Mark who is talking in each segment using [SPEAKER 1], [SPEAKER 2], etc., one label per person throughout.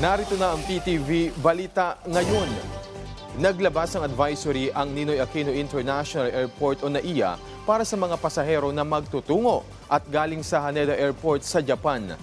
[SPEAKER 1] Narito na ang PTV Balita ngayon. Naglabas ng advisory ang Ninoy Aquino International Airport o NAIA para sa mga pasahero na magtutungo at galing sa Haneda Airport sa Japan.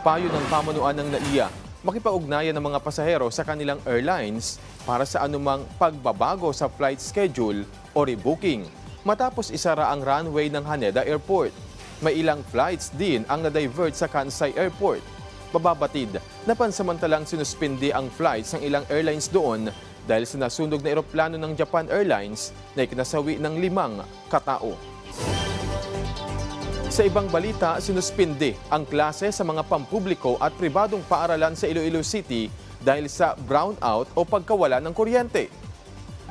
[SPEAKER 1] Payo ng pamunuan ng NAIA, makipag-ugnayan ng mga pasahero sa kanilang airlines para sa anumang pagbabago sa flight schedule o rebooking matapos isara ang runway ng Haneda Airport. May ilang flights din ang na-divert sa Kansai Airport. Bababatid na pansamantalang sinuspindi ang flights ng ilang airlines doon dahil sa nasunog na eroplano ng Japan Airlines na ikinasawi ng limang katao. Sa ibang balita, sinuspindi ang klase sa mga pampubliko at pribadong paaralan sa Iloilo City dahil sa brownout o pagkawala ng kuryente.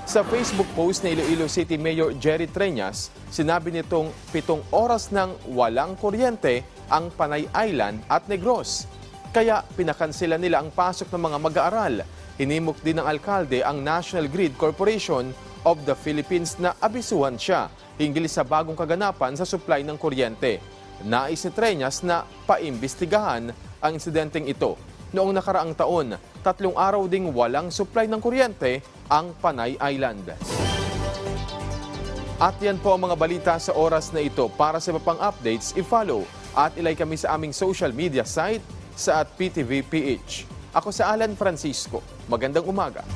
[SPEAKER 1] Sa Facebook post ni Iloilo City Mayor Jerry Treñas, sinabi nitong pitong oras nang walang kuryente ang Panay Island at Negros. Kaya pinakansela nila ang pasok ng mga mag-aaral. Hinimok din ng alkalde ang National Grid Corporation of the Philippines na abisuhan siya hinggil sa bagong kaganapan sa supply ng kuryente. Nais ni Treñas na paimbestigahan ang insidenteng ito. Noong nakaraang taon, tatlong araw ding walang supply ng kuryente ang Panay Island. At yan po ang mga balita sa oras na ito. Para sa iba pang updates, i-follow at ilike kami sa aming social media site sa at PTVPH. Ako sa Alan Francisco. Magandang umaga.